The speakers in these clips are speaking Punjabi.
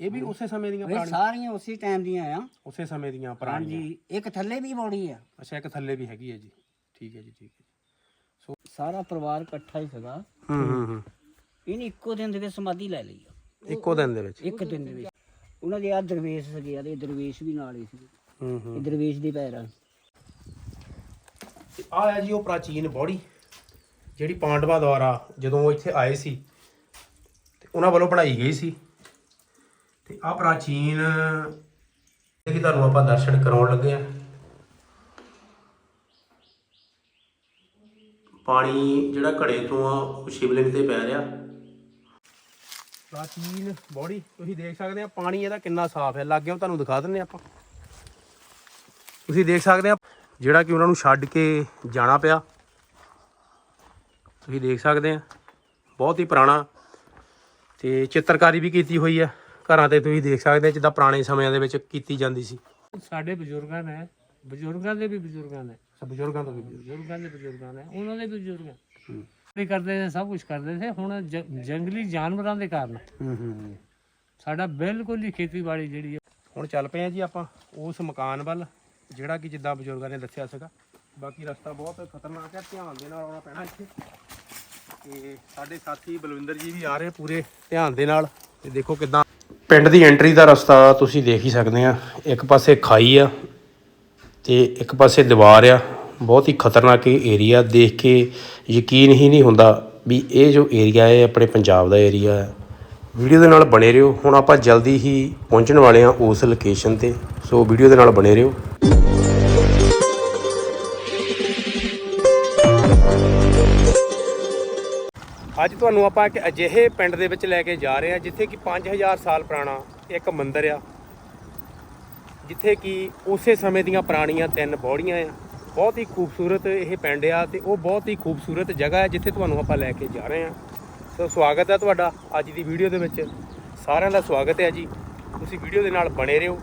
ਇਹ ਵੀ ਉਸੇ ਸਮੇਂ ਦੀਆਂ ਇਹ ਪੁਰਾਣੀਆਂ ਸਾਰੀਆਂ ਉਸੇ ਟਾਈਮ ਦੀਆਂ ਆ। ਉਸੇ ਸਮੇਂ ਦੀਆਂ ਪੁਰਾਣੀਆਂ। ਹਾਂਜੀ ਇੱਕ ਥੱਲੇ ਵੀ ਬੌੜੀ ਆ। ਅੱਛਾ ਇੱਕ ਥੱਲੇ ਵੀ ਹੈਗੀ ਹੈ ਜੀ। ਠੀਕ ਹੈ ਜੀ ਠੀਕ ਹੈ ਸਾਰਾ ਪਰਿਵਾਰ ਇਕੱਠਾ ਹੀ ਸੀਗਾ। ਹੂੰ ਹੂੰ ਹੂੰ। ਇਹਨੇ ਇੱਕੋ ਦਿਨ ਦੇ ਵਿੱਚ ਸਮਾਧੀ ਲੈ ਲਈ ਆ। ਇੱਕੋ ਦਿਨ ਦੇ ਵਿੱਚ। ਇੱਕ ਦਿਨ ਦੇ ਵਿੱਚ। ਉਹਨਾਂ ਦੇ ਆ ਦਰਵੇਸ਼ ਸੀਗੇ ਆ ਤੇ ਦਰਵੇਸ਼ ਵੀ ਨਾਲ ਹੀ ਸੀ ਹੂੰ ਹੂੰ। ਇਹ ਦਰਵੇਸ਼ ਦੇ ਪੈਰ ਆ। ਆ ਹੈ ਜੀ ਉਹ ਪ੍ਰਾਚੀਨ ਬੋੜੀ ਜਿਹੜੀ ਪਾਂਡਵਾਂ ਦੁਆਰਾ ਜਦੋਂ ਉਹ ਇੱਥੇ ਆਏ ਸੀ ਤੇ ਉਹਨਾਂ ਵੱਲੋਂ ਬਣਾਈ ਗਈ ਸੀ। ਤੇ ਆ ਪ੍ਰਾਚੀਨ ਕਿ ਤੁਹਾਨੂੰ ਆਪਾਂ ਦਰਸ਼ਨ ਕਰਾਉਣ ਲੱਗੇ ਆ ਪਾਣੀ ਜਿਹੜਾ ਘੜੇ ਤੋਂ ਆ, ਉਹ ਸ਼ਿਵਲਿੰਗ ਤੇ ਪੈ ਰਿਹਾ। ਪ੍ਰਾਚੀਨ ਬੋੜੀ, ਤੁਸੀਂ ਦੇਖ ਸਕਦੇ ਆ ਪਾਣੀ ਇਹਦਾ ਕਿੰਨਾ ਸਾਫ਼ ਹੈ। ਲਾਗਿਓ ਤੁਹਾਨੂੰ ਦਿਖਾ ਦਿੰਨੇ ਆਪਾਂ। ਤੁਸੀਂ ਦੇਖ ਸਕਦੇ ਆ, ਜਿਹੜਾ ਕਿ ਉਹਨਾਂ ਨੂੰ ਛੱਡ ਕੇ ਜਾਣਾ ਪਿਆ। ਤੁਸੀਂ ਦੇਖ ਸਕਦੇ ਆ, ਬਹੁਤ ਹੀ ਪੁਰਾਣਾ ਤੇ ਚਿੱਤਰਕਾਰੀ ਵੀ ਕੀਤੀ ਹੋਈ ਆ ਘਰਾਂ ਤੇ ਤੁਸੀਂ ਦੇਖ ਸਕਦੇ ਜਿੱਦਾਂ ਪੁਰਾਣੇ ਸਮਿਆਂ ਦੇ ਵਿੱਚ ਕੀਤੀ ਜਾਂਦੀ ਸੀ। ਸਾਡੇ ਬਜ਼ੁਰਗਾਂ ਨੇ ਬਜ਼ੁਰਗਾਂ ਦੇ ਵੀ ਬਜ਼ੁਰਗਾਂ ਨੇ। ਬਜ਼ੁਰਗਾਂ ਤੋਂ ਵੀ ਬਜ਼ੁਰਗਾਂ। ਦੇ ਬਜ਼ੁਰਗਾਂ ਨੇ ਉਹਨਾਂ ਦੇ ਵੀ ਬਜ਼ੁਰਗ ਵੀ ਕਰਦੇ ਸੀ ਸਭ ਕੁਝ ਕਰਦੇ ਸੀ। ਹੁਣ ਜੰਗਲੀ ਜਾਨਵਰਾਂ ਦੇ ਕਾਰਨ। ਹੂੰ ਹੂੰ। ਸਾਡਾ ਬਿਲਕੁਲ ਹੀ ਖੇਤੀਬਾੜੀ ਜਿਹੜੀ ਹੈ। ਹੁਣ ਚੱਲ ਪਏ ਆ ਜੀ ਆਪਾਂ ਉਸ ਮਕਾਨ ਵੱਲ ਜਿਹੜਾ ਕਿ ਜਿੱਦਾਂ ਬਜ਼ੁਰਗਾਂ ਨੇ ਦੱਸਿਆ ਸੀਗਾ। ਬਾਕੀ ਰਸਤਾ ਬਹੁਤ ਖਤਰਨਾਕ ਹੈ ਧਿਆਨ ਦੇ ਨਾਲ ਆਉਣਾ ਪੈਣਾ ਇੱਥੇ। ਤੇ ਸਾਡੇ ਸਾਥੀ ਬਲਵਿੰਦਰ ਜੀ ਵੀ ਆ ਰਹੇ ਪੂਰੇ ਧਿਆਨ ਦੇ ਨਾਲ। ਤੇ ਦੇਖੋ ਕਿਦਾਂ ਪਿੰਡ ਦੀ ਐਂਟਰੀ ਦਾ ਰਸਤਾ ਤੁਸੀਂ ਦੇਖ ਹੀ ਸਕਦੇ ਆ। ਇੱਕ ਪਾਸੇ ਖਾਈ ਆ ਤੇ ਇੱਕ ਪਾਸੇ ਦੀਵਾਰ ਆ। ਬਹੁਤ ਹੀ ਖਤਰਨਾਕ ਏਰੀਆ ਦੇਖ ਕੇ ਯਕੀਨ ਹੀ ਨਹੀਂ ਹੁੰਦਾ ਵੀ ਇਹ ਜੋ ਏਰੀਆ ਹੈ ਆਪਣੇ ਪੰਜਾਬ ਦਾ ਏਰੀਆ ਹੈ ਵੀਡੀਓ ਦੇ ਨਾਲ ਬਣੇ ਰਹੋ। ਹੁਣ ਆਪਾਂ ਜਲਦੀ ਹੀ ਪਹੁੰਚਣ ਵਾਲੇ ਹਾਂ ਉਸ ਲੋਕੇਸ਼ਨ ਤੇ। ਸੋ ਵੀਡੀਓ ਦੇ ਨਾਲ ਬਣੇ ਰਹੋ। ਅੱਜ ਤੁਹਾਨੂੰ ਆਪਾਂ ਇੱਕ ਅਜਿਹੇ ਪਿੰਡ ਦੇ ਵਿੱਚ ਲੈ ਕੇ ਜਾ ਰਹੇ ਹਾਂ, ਜਿੱਥੇ ਕਿ 5000 ਸਾਲ ਪੁਰਾਣਾ ਇੱਕ ਮੰਦਿਰ ਆ। ਜਿੱਥੇ ਕਿ ਉਸੇ ਸਮੇਂ ਦੀਆਂ ਪੁਰਾਣੀਆਂ ਤਿੰਨ ਬੌੜੀਆਂ ਆ। ਬਹੁਤ ਹੀ ਖੂਬਸੂਰਤ ਇਹ ਪਿੰਡ ਆ ਤੇ ਉਹ ਬਹੁਤ ਹੀ ਖੂਬਸੂਰਤ ਜਗ੍ਹਾ ਹੈ ਜਿੱਥੇ ਤੁਹਾਨੂੰ ਆਪਾਂ ਲੈ ਕੇ ਜਾ ਰਹੇ ਹਾਂ। ਸੋ ਸਵਾਗਤ ਹੈ ਤੁਹਾਡਾ ਅੱਜ ਦੀ ਵੀਡੀਓ ਦੇ ਵਿੱਚ। ਸਾਰਿਆਂ ਦਾ ਸਵਾਗਤ ਹੈ ਜੀ। ਤੁਸੀਂ ਵੀਡੀਓ ਦੇ ਨਾਲ ਬਣੇ ਰਹੋ।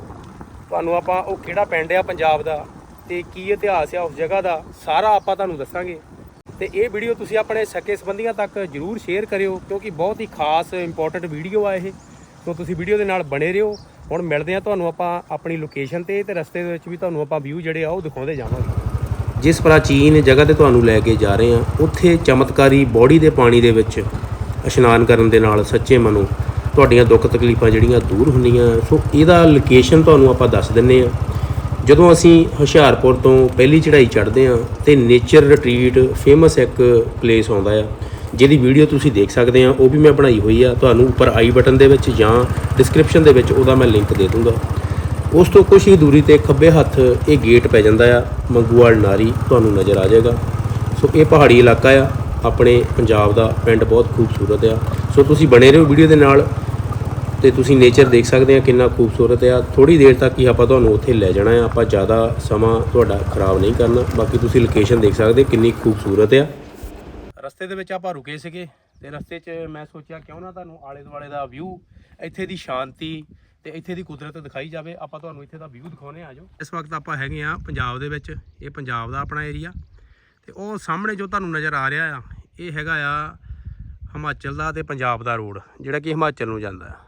ਤੁਹਾਨੂੰ ਆਪਾਂ ਉਹ ਕਿਹੜਾ ਪਿੰਡ ਆ ਪੰਜਾਬ ਦਾ ਤੇ ਕੀ ਇਤਿਹਾਸ ਆ ਉਸ ਜਗ੍ਹਾ ਦਾ, ਸਾਰਾ ਆਪਾਂ ਤੁਹਾਨੂੰ ਦੱਸਾਂਗੇ। ਤੇ ਇਹ ਵੀਡੀਓ ਤੁਸੀਂ ਆਪਣੇ ਸਕੇ ਸੰਬੰਧੀਆਂ ਤੱਕ ਜਰੂਰ ਸ਼ੇਅਰ ਕਰਿਓ, ਕਿਉਂਕਿ ਬਹੁਤ ਹੀ ਖਾਸ ਇੰਪੋਰਟੈਂਟ ਵੀਡੀਓ ਆ ਇਹ। ਸੋ ਤੁਸੀਂ ਵੀਡੀਓ ਦੇ ਨਾਲ ਬਣੇ ਰਹੋ। ਹੁਣ ਮਿਲਦੇ ਆ ਤੁਹਾਨੂੰ ਆਪਾਂ ਆਪਣੀ ਲੋਕੇਸ਼ਨ ਤੇ ਤੇ ਰਸਤੇ ਦੇ ਵਿੱਚ ਵੀ ਤੁਹਾਨੂੰ ਆਪਾਂ ਵਿਊ ਜਿਹੜੇ ਆ ਉਹ ਦਿਖਾਉਂਦੇ ਜਾਵਾਂਗੇ। ਜਿਸ ਪ੍ਰਾਚੀਨ ਜਗ੍ਹਾ ਤੇ ਤੁਹਾਨੂੰ ਲੈ ਕੇ ਜਾ ਰਹੇ ਆ ਉੱਥੇ ਚਮਤਕਾਰੀ ਬੋੜੀ ਦੇ ਪਾਣੀ ਦੇ ਵਿੱਚ ਇਸ਼ਨਾਨ ਕਰਨ ਦੇ ਨਾਲ ਸੱਚੇ ਮਨੋਂ ਤੁਹਾਡੀਆਂ ਦੁੱਖ ਤਕਲੀਫਾਂ ਜਿਹੜੀਆਂ ਦੂਰ ਹੁੰਦੀਆਂ। ਸੋ ਇਹਦਾ ਲੋਕੇਸ਼ਨ ਤੁਹਾਨੂੰ ਆਪਾਂ ਦੱਸ ਦਿੰਨੇ ਆ ਜਦੋਂ ਅਸੀਂ ਹੁਸ਼ਿਆਰਪੁਰ ਤੋਂ ਪਹਿਲੀ ਚੜ੍ਹਾਈ ਚੜ੍ਹਦੇ ਆ ਤੇ ਨੇਚਰ ਰਿਟਰੀਟ ਫੇਮਸ ਇੱਕ ਪਲੇਸ ਆਉਂਦਾ ਆ, ਜਿਹਦੀ ਵੀਡੀਓ ਤੁਸੀਂ ਦੇਖ ਸਕਦੇ ਆ ਉਹ ਵੀ ਮੈਂ ਬਣਾਈ ਹੋਈ ਆ। ਤੁਹਾਨੂੰ ਉੱਪਰ ਆਈ ਬਟਨ ਦੇ ਵਿੱਚ ਜਾਂ ਡਿਸਕ੍ਰਿਪਸ਼ਨ ਦੇ ਵਿੱਚ ਉਹਦਾ ਮੈਂ ਲਿੰਕ ਦੇ ਦੂੰਗਾ। ਉਸ ਤੋਂ ਕੁਛ ਹੀ ਦੂਰੀ ਤੇ ਖੱਬੇ ਹੱਥ ਇਹ ਗੇਟ ਪੈ ਜਾਂਦਾ ਆ, ਮੰਗੂਵਾਲ ਨਾਰੀ, ਤੁਹਾਨੂੰ ਨਜ਼ਰ ਆ ਜਾਏਗਾ। ਸੋ ਇਹ ਪਹਾੜੀ ਇਲਾਕਾ ਆ, ਆਪਣੇ ਪੰਜਾਬ ਦਾ ਪਿੰਡ ਬਹੁਤ ਖੂਬਸੂਰਤ ਆ। ਸੋ ਤੁਸੀਂ ਬਣੇ ਰਹੋ ਵੀਡੀਓ ਦੇ ਨਾਲ। ਤੇ ਤੁਸੀਂ ਨੇਚਰ ਦੇਖ ਸਕਦੇ ਆ ਕਿੰਨਾ ਖੂਬਸੂਰਤ ਆ। ਥੋੜੀ ਦੇਰ ਤੱਕ ਹੀ ਆਪਾਂ ਤੁਹਾਨੂੰ ਉੱਥੇ ਲੈ ਜਾਣਾ ਆ। ਆਪਾਂ ਜ਼ਿਆਦਾ ਸਮਾਂ ਤੁਹਾਡਾ ਖਰਾਬ ਨਹੀਂ ਕਰਨਾ। ਬਾਕੀ ਤੁਸੀਂ ਲੋਕੇਸ਼ਨ ਦੇਖ ਸਕਦੇ ਕਿੰਨੀ ਖੂਬਸੂਰਤ ਆ। ਰਸਤੇ ਦੇ ਵਿੱਚ ਆਪਾਂ ਰੁਕੇ ਸੀਗੇ ਤੇ ਰਸਤੇ 'ਚ ਮੈਂ ਸੋਚਿਆ ਕਿਉਂ ਨਾ ਤੁਹਾਨੂੰ ਆਲੇ ਦੁਆਲੇ ਦਾ ਵਿਊ ਇੱਥੇ ਦੀ ਸ਼ਾਂਤੀ ਤੇ ਇੱਥੇ ਦੀ ਕੁਦਰਤ ਦਿਖਾਈ ਜਾਵੇ। ਆਪਾਂ ਤੁਹਾਨੂੰ ਇੱਥੇ ਦਾ ਵਿਊ ਦਿਖਾਉਨੇ ਆ ਜਾਓ ਇਸ ਵਕਤ ਆਪਾਂ ਹੈਗੇ ਆ ਪੰਜਾਬ ਦੇ ਵਿੱਚ। ਇਹ ਪੰਜਾਬ ਦਾ ਆਪਣਾ ਏਰੀਆ ਤੇ ਉਹ ਸਾਹਮਣੇ ਜੋ ਤੁਹਾਨੂੰ ਨਜ਼ਰ ਆ ਰਿਹਾ ਆ, ਇਹ ਹੈਗਾ ਆ ਹਿਮਾਚਲ ਦਾ ਤੇ ਪੰਜਾਬ ਦਾ ਰੋਡ ਜਿਹੜਾ ਕਿ ਹਿਮਾਚਲ ਨੂੰ ਜਾਂਦਾ ਆ।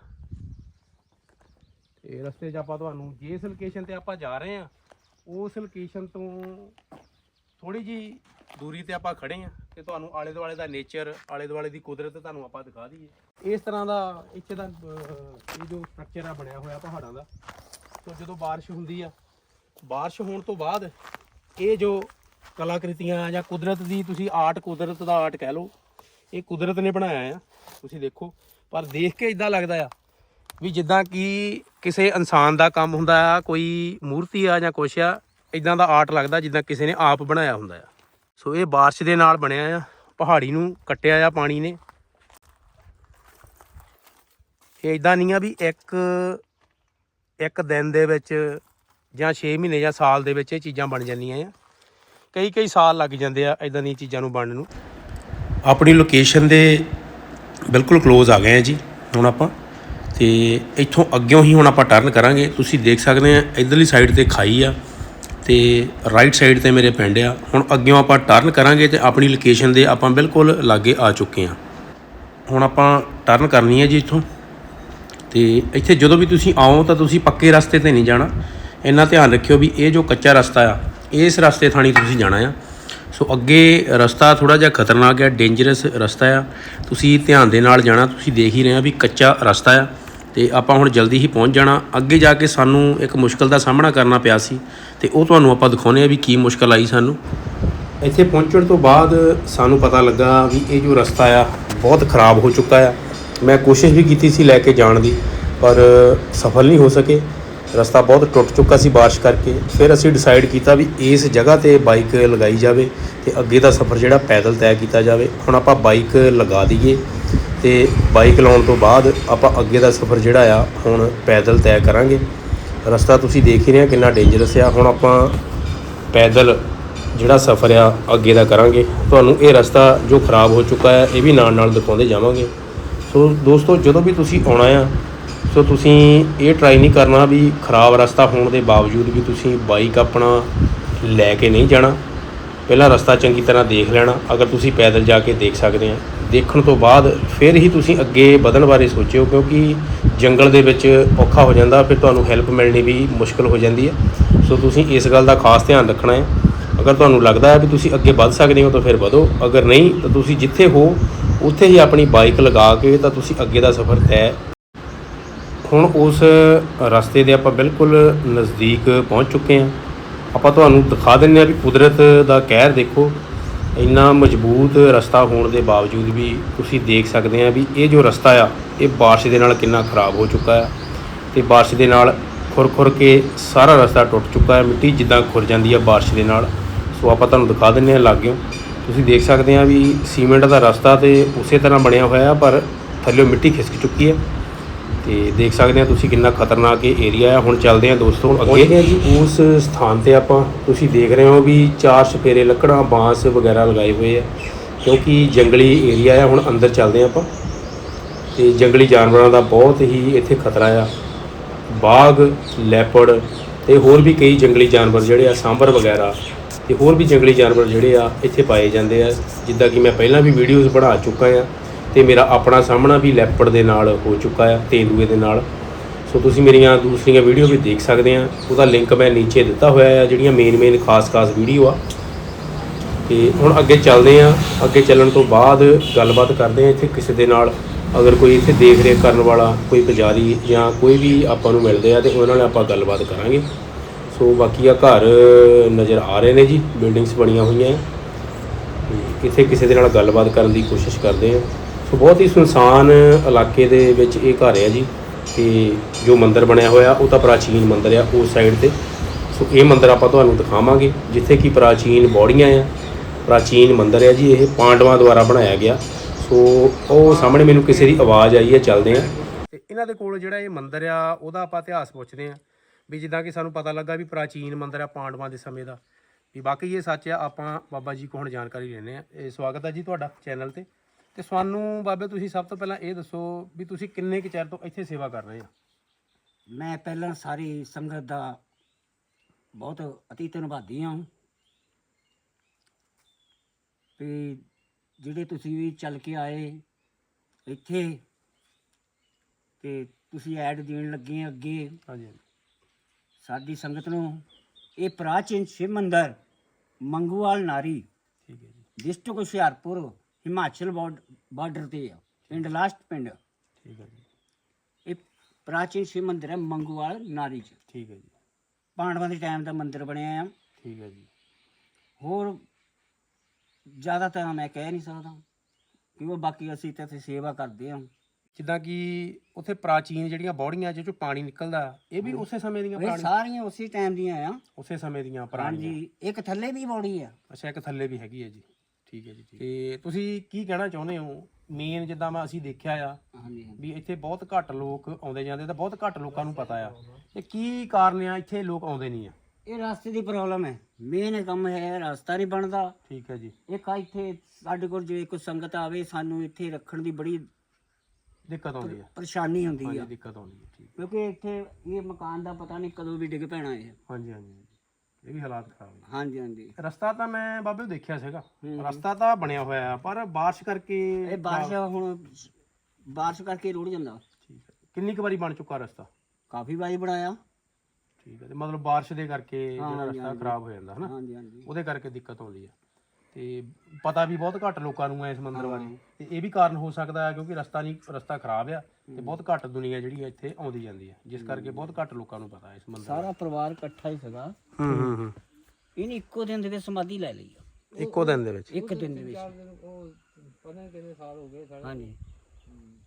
ਤੇ ਰਸਤੇ 'ਚ ਆਪਾਂ ਤੁਹਾਨੂੰ ਜਿਸ ਲੋਕੇਸ਼ਨ ਤੇ ਆਪਾਂ ਜਾ ਰਹੇ ਆ ਉਸ ਲੋਕੇਸ਼ਨ ਤੋਂ ਥੋੜੀ ਜੀ ਦੂਰੀ ਤੇ ਆਪਾਂ ਖੜੇ ਆ ਤੇ ਤੁਹਾਨੂੰ ਆਲੇ ਦੁਆਲੇ ਦਾ ਨੇਚਰ ਆਲੇ ਦੁਆਲੇ ਦੀ ਕੁਦਰਤ ਤੁਹਾਨੂੰ ਆਪਾਂ ਦਿਖਾ ਦਈਏ। ਇਸ ਤਰ੍ਹਾਂ ਦਾ ਇੱਥੇ ਦਾ ਇਹ ਜੋ ਸਟਰਕਚਰ ਆ ਬਣਿਆ ਹੋਇਆ ਪਹਾੜਾਂ ਦਾ, ਤੋਂ ਜਦੋਂ ਬਾਰਿਸ਼ ਹੁੰਦੀ ਆ, ਬਾਰਿਸ਼ ਹੋਣ ਤੋਂ ਬਾਅਦ ਇਹ ਜੋ ਕਲਾਕ੍ਰਿਤੀਆਂ ਜਾਂ ਕੁਦਰਤ ਦੀ ਤੁਸੀਂ ਆਰਟ, ਕੁਦਰਤ ਦਾ ਆਰਟ ਕਹਿ ਲਓ, ਇਹ ਕੁਦਰਤ ਨੇ ਬਣਾਇਆ ਆ, ਤੁਸੀਂ ਦੇਖੋ। ਪਰ ਦੇਖ ਕੇ ਇਦਾਂ ਲੱਗਦਾ ਆ ਵੀ ਜਿੱਦਾਂ ਕਿ ਕਿਸੇ ਇਨਸਾਨ ਦਾ ਕੰਮ ਹੁੰਦਾ ਆ, ਕੋਈ ਮੂਰਤੀ ਆ ਜਾਂ ਕੁਛ ਆ ਇਦਾਂ ਦਾ ਆਰਟ ਲੱਗਦਾ ਜਿੱਦਾਂ ਕਿਸੇ ਨੇ ਆਪ ਬਣਾਇਆ ਹੁੰਦਾ ਆ। ਸੋ ਇਹ ਬਾਰਿਸ਼ ਦੇ ਨਾਲ ਬਣਿਆ ਆ, ਪਹਾੜੀ ਨੂੰ ਕੱਟਿਆ ਆ ਪਾਣੀ ਨੇ। ਇਹ ਇਦਾਂ ਨਹੀਂ ਆ ਵੀ ਇੱਕ ਇੱਕ ਦਿਨ ਦੇ ਵਿੱਚ ਜਾਂ 6 ਮਹੀਨੇ ਜਾਂ ਸਾਲ ਦੇ ਵਿੱਚ ਇਹ ਚੀਜ਼ਾਂ ਬਣ ਜਾਂਦੀਆਂ ਆ। ਕਈ ਕਈ ਸਾਲ ਲੱਗ ਜਾਂਦੇ ਆ ਇਦਾਂ ਦੀਆਂ ਚੀਜ਼ਾਂ ਨੂੰ ਬਣਨ ਨੂੰ। ਆਪਣੀ ਲੋਕੇਸ਼ਨ ਦੇ ਬਿਲਕੁਲ ক্লোਜ਼ ਆ ਗਏ ਆ ਜੀ, ਹੁਣ ਆਪਾਂ। ਤੇ ਇੱਥੋਂ ਅੱਗਿਓਂ ਹੀ ਹੁਣ ਆਪਾਂ ਟਰਨ ਕਰਾਂਗੇ। ਤੁਸੀਂ ਦੇਖ ਸਕਦੇ ਆ, ਇਧਰਲੀ ਸਾਈਡ ਤੇ ਖਾਈ ਆ ਤੇ ਰਾਈਟ ਸਾਈਡ ਤੇ ਮੇਰੇ ਪਿੰਡ ਆ। ਹੁਣ ਅੱਗਿਓਂ ਆਪਾਂ ਟਰਨ ਕਰਾਂਗੇ ਤੇ ਆਪਣੀ ਲੋਕੇਸ਼ਨ ਦੇ ਆਪਾਂ ਬਿਲਕੁਲ ਲਾਗੇ ਆ ਚੁੱਕੇ ਆ। ਹੁਣ ਆਪਾਂ ਟਰਨ ਕਰਨੀ ਹੈ ਜੀ ਇੱਥੋਂ। ਤੇ ਇੱਥੇ ਜਦੋਂ ਵੀ ਤੁਸੀਂ ਆਓ ਤਾਂ ਤੁਸੀਂ ਪੱਕੇ ਰਸਤੇ ਤੇ ਨਹੀਂ ਜਾਣਾ। ਇੰਨਾ ਧਿਆਨ ਰੱਖਿਓ ਵੀ ਇਹ ਜੋ ਕੱਚਾ ਰਸਤਾ ਆ, ਇਸ ਰਸਤੇ ਥਾਣੀ ਤੁਸੀਂ ਜਾਣਾ ਆ। ਸੋ ਅੱਗੇ ਰਸਤਾ ਥੋੜਾ ਜਿਹਾ ਖਤਰਨਾਕ ਹੈ ਡੇਂਜਰਸ ਰਸਤਾ ਆ। ਤੁਸੀਂ ਧਿਆਨ ਦੇ ਨਾਲ ਜਾਣਾ, ਤੁਸੀਂ ਦੇਖ ਹੀ ਰਹੇ ਆ ਵੀ ਕੱਚਾ ਰਸਤਾ ਆ। ਤੇ ਆਪਾਂ ਹੁਣ ਜਲਦੀ ਹੀ ਪਹੁੰਚ ਜਾਣਾ। ਅੱਗੇ ਜਾ ਕੇ ਸਾਨੂੰ ਇੱਕ ਮੁਸ਼ਕਲ ਦਾ ਸਾਹਮਣਾ ਕਰਨਾ ਪਿਆ ਸੀ ਤੇ ਉਹ ਤੁਹਾਨੂੰ ਆਪਾਂ ਦਿਖਾਉਂਦੇ ਆ ਵੀ ਕੀ ਮੁਸ਼ਕਲ ਆਈ ਸਾਨੂੰ। ਇੱਥੇ ਪਹੁੰਚਣ ਤੋਂ ਬਾਅਦ ਸਾਨੂੰ ਪਤਾ ਲੱਗਾ ਵੀ ਇਹ ਜੋ ਰਸਤਾ ਆ, ਬਹੁਤ ਖਰਾਬ ਹੋ ਚੁੱਕਾ ਆ। ਮੈਂ ਕੋਸ਼ਿਸ਼ ਵੀ ਕੀਤੀ ਸੀ ਲੈ ਕੇ ਜਾਣ ਦੀ, ਪਰ ਸਫਲ ਨਹੀਂ ਹੋ ਸਕੇ। ਰਸਤਾ ਬਹੁਤ ਟੁੱਟ ਚੁੱਕਾ ਸੀ ਬਾਰਿਸ਼ ਕਰਕੇ। ਫਿਰ ਅਸੀਂ ਡਿਸਾਈਡ ਕੀਤਾ ਵੀ ਇਸ ਜਗ੍ਹਾ ਤੇ ਬਾਈਕ ਲਗਾਈ ਜਾਵੇ ਤੇ ਅੱਗੇ ਦਾ ਸਫ਼ਰ ਜਿਹੜਾ ਪੈਦਲ ਤੈਅ ਕੀਤਾ ਜਾਵੇ। ਹੁਣ ਆਪਾਂ ਬਾਈਕ ਲਗਾ ਦਈਏ। ਤੇ ਬਾਈਕ ਲਾਉਣ ਤੋਂ ਬਾਅਦ ਆਪਾਂ ਅੱਗੇ ਦਾ ਸਫ਼ਰ ਜਿਹੜਾ ਆ, ਹੁਣ ਪੈਦਲ ਤੈਅ ਕਰਾਂਗੇ। ਰਸਤਾ ਤੁਸੀਂ ਦੇਖ ਹੀ ਰਹੇ ਆ ਕਿੰਨਾ ਡੇਂਜਰਸ ਆ। ਹੁਣ ਆਪਾਂ ਪੈਦਲ ਜਿਹੜਾ ਸਫ਼ਰ ਆ, ਅੱਗੇ ਦਾ ਕਰਾਂਗੇ। ਤੁਹਾਨੂੰ ਇਹ ਰਸਤਾ ਜੋ ਖਰਾਬ ਹੋ ਚੁੱਕਾ ਹੈ ਇਹ ਵੀ ਨਾਲ ਨਾਲ ਦਿਖਾਉਂਦੇ ਜਾਵਾਂਗੇ। ਸੋ ਦੋਸਤੋ, ਜਦੋਂ ਵੀ ਤੁਸੀਂ ਆਉਣਾ ਆ, ਸੋ ਤੁਸੀਂ ਇਹ ਟਰਾਈ ਨਹੀਂ ਕਰਨਾ ਵੀ ਖਰਾਬ ਰਸਤਾ ਹੋਣ ਦੇ ਬਾਵਜੂਦ ਵੀ ਤੁਸੀਂ ਬਾਈਕ ਆਪਣਾ ਲੈ ਕੇ ਨਹੀਂ ਜਾਣਾ। ਪਹਿਲਾਂ ਰਸਤਾ ਚੰਗੀ ਤਰ੍ਹਾਂ ਦੇਖ ਲੈਣਾ, ਅਗਰ ਤੁਸੀਂ ਪੈਦਲ ਜਾ ਕੇ ਦੇਖ ਸਕਦੇ ਆ। ਦੇਖਣ ਤੋਂ ਬਾਅਦ ਫਿਰ ਹੀ ਤੁਸੀਂ ਅੱਗੇ ਵਧਣ ਬਾਰੇ ਸੋਚਿਓ, ਕਿਉਂਕਿ ਜੰਗਲ ਦੇ ਵਿੱਚ ਔਖਾ ਹੋ ਜਾਂਦਾ, ਫਿਰ ਤੁਹਾਨੂੰ ਹੈਲਪ ਮਿਲਣੀ ਵੀ ਮੁਸ਼ਕਲ ਹੋ ਜਾਂਦੀ ਹੈ ਸੋ ਤੁਸੀਂ ਇਸ ਗੱਲ ਦਾ ਖਾਸ ਧਿਆਨ ਰੱਖਣਾ ਹੈ। ਅਗਰ ਤੁਹਾਨੂੰ ਲੱਗਦਾ ਹੈ ਵੀ ਤੁਸੀਂ ਅੱਗੇ ਵੱਧ ਸਕਦੇ ਹੋ ਤਾਂ ਫਿਰ ਵਧੋ, ਅਗਰ ਨਹੀਂ ਤਾਂ ਤੁਸੀਂ ਜਿੱਥੇ ਹੋ, ਉੱਥੇ ਹੀ ਆਪਣੀ ਬਾਈਕ ਲਗਾ ਕੇ ਤਾਂ ਤੁਸੀਂ ਅੱਗੇ ਦਾ ਸਫ਼ਰ ਤੈਅ ਹੁਣ ਉਸ ਰਸਤੇ ਦੇ ਆਪਾਂ ਬਿਲਕੁਲ ਨਜ਼ਦੀਕ ਪਹੁੰਚ ਚੁੱਕੇ ਹਾਂ। ਆਪਾਂ ਤੁਹਾਨੂੰ ਦਿਖਾ ਦਿੰਨੇ ਆ ਵੀ ਕੁਦਰਤ ਦਾ ਕਹਿਰ ਦੇਖੋ, ਇੰਨਾ ਮਜ਼ਬੂਤ ਰਸਤਾ ਹੋਣ ਦੇ ਬਾਵਜੂਦ ਵੀ ਤੁਸੀਂ ਦੇਖ ਸਕਦੇ ਆ ਵੀ ਇਹ ਜੋ ਰਸਤਾ ਆ, ਇਹ ਬਾਰਿਸ਼ ਦੇ ਨਾਲ ਕਿੰਨਾ ਖਰਾਬ ਹੋ ਚੁੱਕਾ ਆ ਤੇ ਬਾਰਿਸ਼ ਦੇ ਨਾਲ ਖੁਰ-ਖੁਰ ਕੇ ਸਾਰਾ ਰਸਤਾ ਟੁੱਟ ਚੁੱਕਾ ਹੈ, ਮਿੱਟੀ ਜਿੱਦਾਂ ਖੁਰ ਜਾਂਦੀ ਆ ਬਾਰਿਸ਼ ਦੇ ਨਾਲ। ਸੋ ਆਪਾਂ ਤੁਹਾਨੂੰ ਦਿਖਾ ਦਿੰਨੇ ਆ ਲਾਗਿਓ। ਤੁਸੀਂ ਦੇਖ ਸਕਦੇ ਆ ਵੀ ਸੀਮੈਂਟ ਦਾ ਰਸਤਾ ਤੇ ਉਸੇ ਤਰ੍ਹਾਂ ਬਣਿਆ ਹੋਇਆ, ਪਰ ਥੱਲੇ ਮਿੱਟੀ ਖਿਸਕ ਚੁੱਕੀ ਹੈ। ਤੇ ਦੇਖ ਸਕਦੇ ਆ ਤੁਸੀਂ ਕਿੰਨਾ ਖਤਰਨਾਕ ਇਹ ਏਰੀਆ ਹੈ ਹੁਣ ਚੱਲਦੇ ਆ ਦੋਸਤੋ ਹੁਣ ਅੱਗੇ ਉਸ ਸਥਾਨ ਤੇ ਆਪਾਂ ਤੁਸੀਂ ਦੇਖ ਰਹੇ ਹੋ ਵੀ ਚਾਰ ਛਪੇਰੇ ਲੱਕੜਾਂ ਬਾਂਸ ਵਗੈਰਾ ਲਗਾਏ ਹੋਏ ਆ। ਕਿਉਂਕਿ ਜੰਗਲੀ ਏਰੀਆ ਆ ਹੁਣ ਅੰਦਰ ਚੱਲਦੇ ਆ ਆਪਾਂ। ਤੇ ਜੰਗਲੀ ਜਾਨਵਰਾਂ ਦਾ ਬਹੁਤ ਹੀ ਇੱਥੇ ਖਤਰਾ ਆ। ਬਾਗ ਲੈਪੜ ਤੇ ਹੋਰ ਵੀ ਕਈ ਜੰਗਲੀ ਜਾਨਵਰ ਜਿਹੜੇ ਆ ਸਾਂਭਰ ਵਗੈਰਾ ਤੇ ਹੋਰ ਵੀ ਜੰਗਲੀ ਜਾਨਵਰ ਜਿਹੜੇ ਆ ਇੱਥੇ ਪਾਏ ਜਾਂਦੇ ਆ। ਜਿੱਦਾਂ ਕਿ ਮੈਂ ਪਹਿਲਾਂ ਵੀ ਵੀਡੀਓਜ਼ ਬਣਾ ਚੁੱਕਾ ਆ। ਤੇ ਮੇਰਾ ਆਪਣਾ ਸਾਹਮਣਾ ਵੀ ਲੈਪੜ ਦੇ ਨਾਲ ਹੋ ਚੁੱਕਾ ਆ, ਤੇਂਦੂਏ ਦੇ ਨਾਲ। ਸੋ ਤੁਸੀਂ ਮੇਰੀਆਂ ਦੂਸਰੀਆਂ ਵੀਡੀਓ ਵੀ ਦੇਖ ਸਕਦੇ ਆ। ਉਹਦਾ ਲਿੰਕ ਮੈਂ ਨੀਚੇ ਦਿੱਤਾ ਹੋਇਆ ਆ, ਜਿਹੜੀਆਂ ਮੇਨ ਮੇਨ ਖਾਸ-ਖਾਸ ਵੀਡੀਓ ਆ। ਤੇ ਹੁਣ ਅੱਗੇ ਚੱਲਦੇ ਆ। ਅੱਗੇ ਚੱਲਣ ਤੋਂ ਬਾਅਦ ਗੱਲਬਾਤ ਕਰਦੇ ਆ ਇੱਥੇ ਕਿਸੇ ਦੇ ਨਾਲ। ਅਗਰ ਕੋਈ ਇੱਥੇ ਦੇਖ ਰੇਖ ਕਰਨ ਵਾਲਾ, ਕੋਈ ਪੁਜਾਰੀ ਜਾਂ ਕੋਈ ਵੀ ਆਪਾਂ ਨੂੰ ਮਿਲਦੇ ਆ ਤੇ ਉਹਨਾਂ ਨਾਲ ਆਪਾਂ ਗੱਲਬਾਤ ਕਰਾਂਗੇ। ਸੋ ਬਾਕੀ ਆ ਘਰ ਨਜ਼ਰ ਆ ਰਹੇ ਨੇ ਜੀ। ਬਿਲਡਿੰਗਸ ਬਣੀਆਂ ਹੋਈਆਂ ਆ। ਤੇ ਕਿਸੇ ਦੇ ਨਾਲ ਗੱਲਬਾਤ ਕਰਨ ਦੀ ਕੋਸ਼ਿਸ਼ ਕਰਦੇ ਆ। ਸੋ ਬਹੁਤ ਹੀ ਸੁਨਸਾਨ ਇਲਾਕੇ ਦੇ ਵਿੱਚ ਇਹ ਘਰ ਹੈ ਜੀ ਤੇ ਜੋ ਮੰਦਿਰ ਬਣਿਆ ਹੋਇਆ, ਉਹ ਤਾਂ ਪ੍ਰਾਚੀਨ ਮੰਦਿਰ ਆ ਉਸ ਸਾਈਡ ਤੇ। ਸੋ ਇਹ ਮੰਦਿਰ ਆਪਾਂ ਤੁਹਾਨੂੰ ਦਿਖਾਵਾਂਗੇ, ਜਿੱਥੇ ਕਿ ਪ੍ਰਾਚੀਨ ਬੌੜੀਆਂ ਆ। ਪ੍ਰਾਚੀਨ ਮੰਦਿਰ ਹੈ ਜੀ ਇਹ, ਪਾਂਡਵਾਂ ਦੁਆਰਾ ਬਣਾਇਆ ਗਿਆ। ਸੋ ਉਹ ਸਾਹਮਣੇ ਮੈਨੂੰ ਕਿਸੇ ਦੀ ਆਵਾਜ਼ ਆਈ ਹੈ, ਚੱਲਦੇ ਆ ਤੇ ਇਹਨਾਂ ਦੇ ਕੋਲ ਜਿਹੜਾ ਇਹ ਮੰਦਿਰ ਆ, ਉਹਦਾ ਆਪਾਂ ਇਤਿਹਾਸ ਪੁੱਛਦੇ ਆ ਵੀ ਜਿੱਦਾਂ ਕਿ ਸਾਨੂੰ ਪਤਾ ਲੱਗਾ ਵੀ ਪ੍ਰਾਚੀਨ ਮੰਦਿਰ ਆ ਪਾਂਡਵਾਂ ਦੇ ਸਮੇਂ ਦਾ। ਵੀ ਬਾਕੀ ਇਹ ਸੱਚ ਆ, ਆਪਾਂ ਬਾਬਾ ਜੀ ਕੋਲ ਜਾਣਕਾਰੀ ਲੈਣੇ ਆ ਇਹ ਸਵਾਗਤ ਹੈ ਜੀ ਤੁਹਾਡਾ ਚੈਨਲ ਤੇ। ਤੇ ਸਾਨੂੰ ਬਾਬੇ ਤੁਸੀਂ ਸਭ ਤੋਂ ਪਹਿਲਾਂ ਇਹ ਦੱਸੋ ਵੀ ਤੁਸੀਂ ਕਿੰਨੇ ਕੁ ਚਿਰ ਤੋਂ ਇੱਥੇ ਸੇਵਾ ਕਰ ਰਹੇ ਆ? ਮੈਂ ਪਹਿਲਾਂ ਸਾਰੀ ਸੰਗਤ ਦਾ ਬਹੁਤ ਅਤੀ ਧੰਨਵਾਦੀ ਹਾਂ। ਵੀ ਜਿਹੜੇ ਤੁਸੀਂ ਵੀ ਚੱਲ ਕੇ ਆਏ ਇੱਥੇ ਤੇ ਤੁਸੀਂ ਐਡ ਦੇਣ ਲੱਗੇ ਅੱਗੇ। ਹਾਂਜੀ। ਸਾਡੀ ਸੰਗਤ ਨੂੰ ਇਹ ਪ੍ਰਾਚੀਨ ਸ਼ਿਵ ਮੰਦਰ ਮੰਗੂਵਾਲ ਨਾਰੀ ਠੀਕ ਹੈ ਜੀ। ਡਿਸਟ੍ਰਿਕਟ ਹੁਸ਼ਿਆਰਪੁਰ ਹਿਮਾਚਲ ਬਾਰਡਰ ਤੇ ਆ ਪਿੰਡ ਲਾਸਟ ਪਿੰਡ। ਠੀਕ ਹੈ ਜੀ। ਇਹ ਪ੍ਰਾਚੀਨ ਸ਼ਿਵ ਮੰਦਿਰ ਹੈ ਮੰਗੂਵਾਲ ਨਾਰੀ ਚ। ਠੀਕ ਹੈ ਜੀ। ਪਾਂਡਵਾਂ ਦੇ ਟਾਈਮ ਦਾ ਮੰਦਿਰ ਬਣਿਆ ਆ। ਠੀਕ ਹੈ ਜੀ। ਹੋਰ ਜ਼ਿਆਦਾ ਤਾਂ ਮੈਂ ਕਹਿ ਨਹੀਂ ਸਕਦਾ ਕਿਉਂਕਿ ਬਾਕੀ ਅਸੀਂ ਤਾਂ ਇੱਥੇ ਸੇਵਾ ਕਰਦੇ ਹਾਂ। ਜਿੱਦਾਂ ਕਿ ਉੱਥੇ ਪ੍ਰਾਚੀਨ ਜਿਹੜੀਆਂ ਬੌੜੀਆਂ ਜਿਹ ਚੋਂ ਪਾਣੀ ਨਿਕਲਦਾ ਇਹ ਵੀ ਉਸੇ ਸਮੇਂ ਦੀਆਂ ਇਹ ਪੁਰਾਣੀਆਂ ਸਾਰੀਆਂ ਉਸੇ ਟਾਈਮ ਦੀਆਂ ਆ। ਉਸੇ ਸਮੇਂ ਦੀਆਂ ਪੁਰਾਣੀਆਂ। ਹਾਂਜੀ ਇੱਕ ਥੱਲੇ ਵੀ ਬੌੜੀ ਆ। ਅੱਛਾ ਇੱਕ ਥੱਲੇ ਵੀ ਹੈਗੀ ਹੈ ਜੀ। ਠੀਕ ਹੈ ਜੀ ਠੀਕ। ਤੇ ਤੁਸੀਂ ਕੀ ਕਹਿਣਾ ਚਾਹੁੰਦੇ ਹੋ? ਮੇਨ ਜਿੱਦਾਂ ਮੈਂ ਅਸੀਂ ਦੇਖਿਆ ਆ ਹਾਂਜੀ ਹਾਂਜੀ। ਵੀ ਇੱਥੇ ਬਹੁਤ ਘੱਟ ਲੋਕ ਆਉਂਦੇ ਜਾਂਦੇ ਤਾਂ ਬਹੁਤ ਘੱਟ ਲੋਕਾਂ ਨੂੰ ਪਤਾ ਆ। ਇਹ ਕੀ ਕਾਰਨ ਆ ਇੱਥੇ ਲੋਕ ਆਉਂਦੇ ਨਹੀਂ ਆ? ਇਹ ਰਸਤੇ ਦੀ ਪ੍ਰੋਬਲਮ ਹੈ। ਮੇਨ ਕੰਮ ਹੈ ਰਸਤਾ ਨਹੀਂ ਬਣਦਾ। ਠੀਕ ਹੈ ਜੀ। ਇੱਕ ਆ ਇੱਥੇ ਸਾਡੇ ਕੋਲ ਜੇ ਕੋਈ ਸੰਗਤ ਆਵੇ ਸਾਨੂੰ ਇੱਥੇ ਰੱਖਣ ਦੀ ਬੜੀ ਦਿੱਕਤ ਆਉਂਦੀ ਹੈ ਪਰੇਸ਼ਾਨੀ ਹੁੰਦੀ ਹਾਂਜੀ ਆ। ਦਿੱਕਤ ਆਉਂਦੀ ਹੈ ਠੀਕ। ਕਿਉਂਕਿ ਇੱਥੇ ਇਹ ਮਕਾਨ ਦਾ ਪਤਾ ਨਹੀਂ ਕਦੋਂ ਵੀ ਡਿੱਗ ਪੈਣਾ ਹੈ ਹਾਂਜੀ ਹਾਂਜੀ। ਇਹ ਵੀ ਹਾਲਾਤ ਖਰਾਬ ਨੇ। ਹਾਂਜੀ ਹਾਂਜੀ। ਰਸਤਾ ਤਾਂ ਮੈਂ ਬਾਬੇ ਦੇਖਿਆ ਸੀਗਾ। ਰਸਤਾ ਤਾਂ ਬਣਿਆ ਹੋਇਆ ਆ ਪਰ ਬਾਰਿਸ਼ ਕਰਕੇ ਇਹ ਬਾਰਿਸ਼ ਹੁਣ ਬਾਰਿਸ਼ ਕਰਕੇ ਰੁੜ ਜਾਂਦਾ। ਠੀਕ ਹੈ। ਕਿੰਨੀ ਕੁ ਵਾਰੀ ਬਣ ਚੁੱਕਾ ਰਸਤਾ? ਕਾਫੀ ਵਾਰੀ ਬਣਾਇਆ। ਠੀਕ ਹੈ ਤੇ ਮਤਲਬ ਬਾਰਿਸ਼ ਦੇ ਕਰਕੇ ਜਿਹੜਾ ਰਸਤਾ। ਖਰਾਬ ਹੋ ਜਾਂਦਾ ਹਨਾ? ਹਾਂਜੀ ਹਾਂਜੀ। ਉਹਦੇ ਕਰਕੇ ਦਿੱਕਤ ਆਉਂਦੀ ਹੈ। ਤੇ ਪਤਾ ਵੀ ਬਹੁਤ ਘੱਟ ਲੋਕਾਂ ਨੂੰ ਹੈ ਇਸ ਮੰਦਿਰ। ਬਾਰੇ। ਤੇ ਇਹ ਵੀ ਕਾਰਨ ਹੋ ਸਕਦਾ ਹੈ ਕਿਉਂਕਿ ਰਸਤਾ ਨਹੀਂ ਰਸਤਾ ਖਰਾਬ ਆ ਤੇ ਬਹੁਤ ਘੱਟ ਦੁਨੀਆ ਜਿਹੜੀ ਹੈ ਇੱਥੇ ਆਉਂਦੀ ਜਾਂਦੀ ਹੈ ਜਿਸ ਕਰਕੇ ਬਹੁਤ ਘੱਟ ਲੋਕਾਂ ਨੂੰ ਪਤਾ ਹੈ ਇਸ ਮੰਦਿਰ ਸਾਰਾ ਪਰਿਵਾਰ ਇਕੱਠਾ ਹੀ ਸੀਗਾ। ਹੂੰ ਹੂੰ ਹੂੰ। ਇਹਨੇ ਇੱਕੋ ਦਿਨ ਦੇ ਵਿੱਚ ਸਮਾਧੀ ਲੈ ਲਈ ਆ। ਇੱਕੋ ਦਿਨ ਦੇ ਵਿੱਚ? ਇੱਕ ਦਿਨ ਦੇ ਵਿੱਚ। ਉਹ ਪਤਾ ਨਹੀਂ ਕਿੰਨੇ ਸਾਲ ਹੋ ਗਏ ਸਾਡੇ ਹਾਂਜੀ।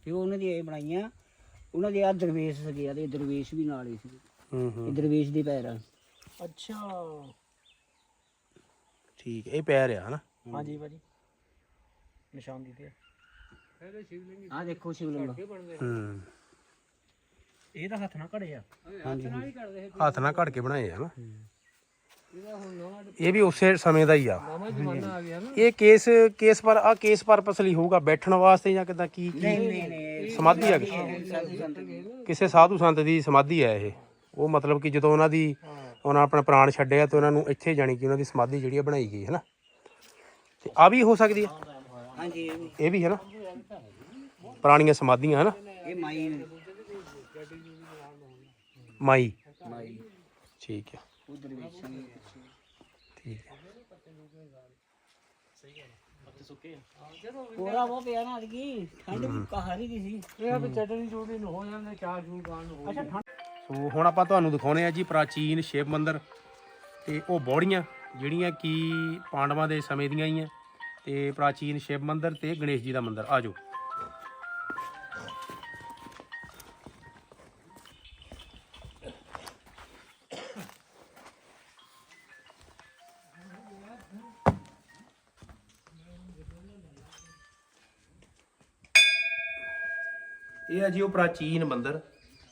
ਤੇ ਉਹਨਾਂ ਦੀ ਇਹ ਬਣਾਈਆਂ। ਉਹਨਾਂ ਦੇ ਆ ਦਰਵੇਸ਼ ਸੀਗੇ ਆ ਤੇ ਦਰਵੇਸ਼ ਵੀ ਨਾਲ ਹੀ ਸੀ ਹੂੰ ਹੂੰ। ਇਹ ਦਰਵੇਸ਼ ਦੇ ਪੈਰ ਆ। ਅੱਛਾ। ਠੀਕ ਹੈ ਇਹ ਪੈ ਰਿਹਾ ਹਨਾ? ਹਾਂਜੀ ਭਾਜੀ। ਨਿਸ਼ਾਨ ਦਿੱਤੇ ਇਹਦੇ ਸ਼ਿਵਲਿੰਗ ਆ ਦੇਖੋ ਸ਼ਿਵਲਿੰਗ ਹੂੰ। ਇਹ ਤਾਂ ਹੱਥ ਨਾਲ ਘੜਿਆ ਹਾਂਜੀ ਹਾਂਜੀ। ਹੱਥ ਨਾਲ ਘੜ ਕੇ ਬਣਾਏ ਆ ਨਾ। ਇਹ ਵੀ ਉਸੇ ਸਮੇਂ ਦਾ ਹੀ ਆ। ਆ ਇਹ ਕੇਸ ਕੇਸ ਪਰ ਆ ਕੇਸ ਪਰਪਸ ਲਈ ਹੋਊਗਾ ਬੈਠਣ ਵਾਸਤੇ ਜਾਂ ਕਿਦਾਂ ਕੀ ਕੀ ਨਹੀਂ ਨਹੀਂ ਨਹੀਂ ਸਮਾਧੀ ਆ। ਕਿਸੇ ਸਾਧੂ ਸੰਤ ਦੀ। ਸਮਾਧੀ ਹੈ ਇਹ। ਉਹ ਮਤਲਬ ਕਿ ਜਦੋਂ ਉਹਨਾਂ ਦੀ ਉਹਨਾਂ ਆਪਣਾ ਪ੍ਰਾਣ ਛੱਡਿਆ ਤੇ ਉਹਨਾਂ ਨੂੰ ਇੱਥੇ ਜਾਣੀ ਕਿ ਉਹਨਾਂ ਦੀ ਸਮਾਧੀ ਜਿਹੜੀ ਆ ਬਣਾਈ ਗਈ ਹੈ ਨਾ। ਤੇ ਆ ਵੀ ਹੋ ਸਕਦੀ ਹੈ। ਹਾਂਜੀ ਇਹ ਵੀ- ਇਹ ਵੀ ਹੈ ਨਾ। ਪੁਰਾਣੀਆਂ ਸਮਾਧੀਆਂ ਹੈ ਨਾ। ਇਹ ਮਾਈ ਮਾਈ। ਮਾਈ। ਠੀਕ ਹੈ। ਦਰਵੇਸ਼ਾਂ ਦੀ ਠੀਕ ਹੈ। ਕੋਰਾ ਉਹ ਪਿਆ ਨਾ ਅਦਕੀ ਠੰਡ ਵੀ ਕਹਾਰੀ ਦੀ ਸੀ। ਇਹ ਆ ਵੀ ਚਟਨੀ ਚੂੜੀ ਨੂੰ ਹੋ ਜਾਂਦੇ ਚਾਹ ਚੂ ਗਾਣ ਨੂੰ ਹੋ ਜਾਂਦੇ। ਸੋ ਹੁਣ ਆਪਾਂ ਤੁਹਾਨੂੰ ਦਿਖਾਉਣੇ ਆ ਜੀ ਪ੍ਰਾਚੀਨ ਸ਼ਿਵ ਮੰਦਿਰ ਤੇ ਉਹ ਬੌੜੀਆਂ। ਜਿਹੜੀਆਂ ਕਿ ਪਾਂਡਵਾਂ ਦੇ ਸਮੇਂ ਦੀਆਂ ਹੀ ਆ ਤੇ ਪ੍ਰਾਚੀਨ ਸ਼ਿਵ ਮੰਦਿਰ ਤੇ ਗਣੇਸ਼ ਜੀ ਦਾ ਮੰਦਿਰ। ਆਜੋ ਇਹ ਹੈ ਜੀ ਉਹ ਪ੍ਰਾਚੀਨ ਮੰਦਿਰ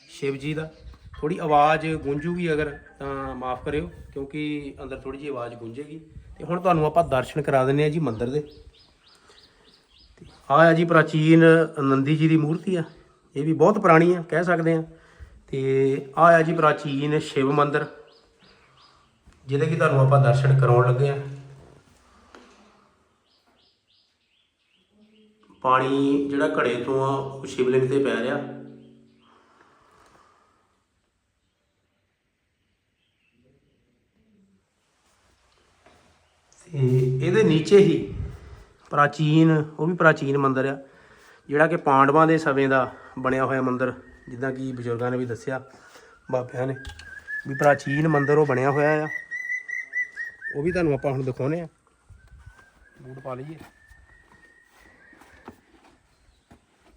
ਸ਼ਿਵ ਜੀ ਦਾ। ਥੋੜੀ ਆਵਾਜ਼ ਗੂੰਜੂਗੀ ਅਗਰ, ਤਾਂ ਮਾਫ ਕਰਿਓ, ਕਿਉਂਕਿ ਅੰਦਰ ਥੋੜੀ ਜਿਹੀ ਆਵਾਜ਼ ਗੂੰਜੇਗੀ। ਤੇ ਹੁਣ ਤੁਹਾਨੂੰ ਆਪਾਂ ਦਰਸ਼ਨ ਕਰਾ ਦਿੰਨੇ ਆ ਜੀ ਮੰਦਿਰ ਦੇ। ਤੇ ਆਹ ਜੀ ਪ੍ਰਾਚੀਨ ਨੰਦੀ ਜੀ ਦੀ ਮੂਰਤੀ ਆ। ਇਹ ਵੀ ਬਹੁਤ ਪੁਰਾਣੀ ਆ, ਕਹਿ ਸਕਦੇ ਆ ਤੇ ਆਹ ਹੈ ਜੀ ਪ੍ਰਾਚੀਨ ਸ਼ਿਵ ਮੰਦਿਰ, ਜਿਹਦੇ ਕਿ ਤੁਹਾਨੂੰ ਆਪਾਂ ਦਰਸ਼ਨ ਕਰਾਉਣ ਲੱਗੇ ਆ ਪਾਣੀ ਜਿਹੜਾ ਘੜੇ ਤੋਂ ਆ, ਉਹ ਸ਼ਿਵਲਿੰਗ ਤੇ ਪੈ ਰਿਹਾ। ਤੇ ਇਹਦੇ ਨੀਚੇ ਹੀ ਪ੍ਰਾਚੀਨ, ਉਹ ਵੀ ਪ੍ਰਾਚੀਨ ਮੰਦਿਰ ਆ, ਜਿਹੜਾ ਕਿ ਪਾਂਡਵਾਂ ਦੇ ਸਮੇਂ ਦਾ ਬਣਿਆ ਹੋਇਆ ਮੰਦਿਰ, ਜਿੱਦਾਂ ਕਿ ਬਜ਼ੁਰਗਾਂ ਨੇ ਵੀ ਦੱਸਿਆ, ਬਾਬਿਆਂ ਨੇ ਵੀ ਪ੍ਰਾਚੀਨ ਮੰਦਿਰ ਉਹ ਬਣਿਆ ਹੋਇਆ ਆ। ਉਹ ਵੀ ਤੁਹਾਨੂੰ ਆਪਾਂ ਹੁਣ ਦਿਖਾਉਨੇ ਆ। ਬੂਟ ਪਾ ਲਈਏ।